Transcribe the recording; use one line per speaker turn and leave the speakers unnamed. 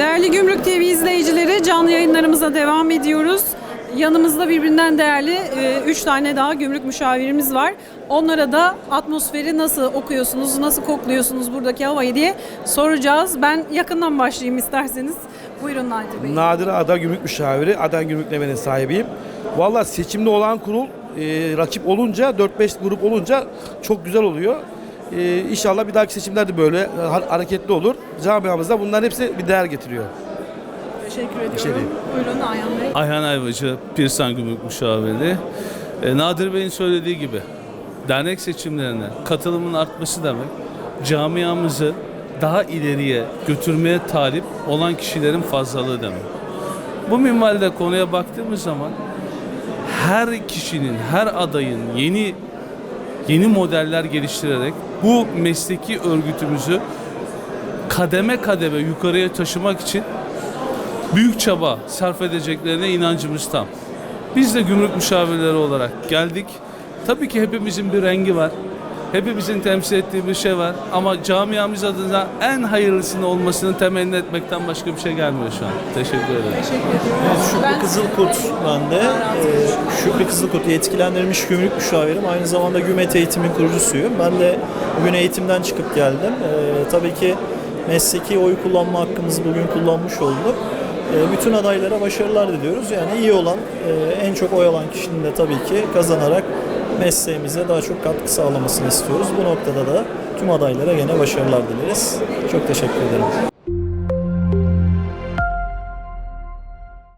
Değerli Gümrük TV izleyicileri canlı yayınlarımıza devam ediyoruz. Yanımızda birbirinden değerli 3 tane daha gümrük müşavirimiz var. Onlara da atmosferi nasıl okuyorsunuz, nasıl kokluyorsunuz buradaki havayı diye soracağız. Ben yakından başlayayım isterseniz. Buyurun Nadir Bey.
Nadir Ada Gümrük Müşaviri, Adan Gümrükleme'nin sahibiyim. Valla seçimli olan kurul e, rakip olunca, 4-5 grup olunca çok güzel oluyor. E, inşallah bir dahaki seçimlerde böyle ha- hareketli olur. Camiamızda bunların hepsi bir değer getiriyor.
Teşekkür ediyorum.
şey.
Buyurun Ayhan Bey.
Ayhan Ayvacı, Pirsan Gümrük Müşaviri. E, Nadir Bey'in söylediği gibi dernek seçimlerine katılımın artması demek camiamızı daha ileriye götürmeye talip olan kişilerin fazlalığı demek. Bu minvalde konuya baktığımız zaman her kişinin, her adayın yeni yeni modeller geliştirerek bu mesleki örgütümüzü kademe kademe yukarıya taşımak için büyük çaba sarf edeceklerine inancımız tam. Biz de gümrük müşavirleri olarak geldik. Tabii ki hepimizin bir rengi var. Hepimizin temsil ettiği bir şey var. Ama camiamız adına en hayırlısını olmasını temenni etmekten başka bir şey gelmiyor şu an. Teşekkür ederim.
Teşekkür ediyorum.
Şükrü
Ben-
Kızılkurt ben de. Ee, Şükrü Kızılkurt yetkilendirilmiş gümrük müşavirim. Aynı zamanda GÜMET eğitimin kurucusuyum. Ben de bugün eğitimden çıkıp geldim. Ee, tabii ki mesleki oy kullanma hakkımızı bugün kullanmış olduk. Ee, bütün adaylara başarılar diliyoruz. Yani iyi olan, e, en çok oy alan kişinin de tabii ki kazanarak mesleğimize daha çok katkı sağlamasını istiyoruz. Bu noktada da tüm adaylara gene başarılar dileriz. Çok teşekkür ederim.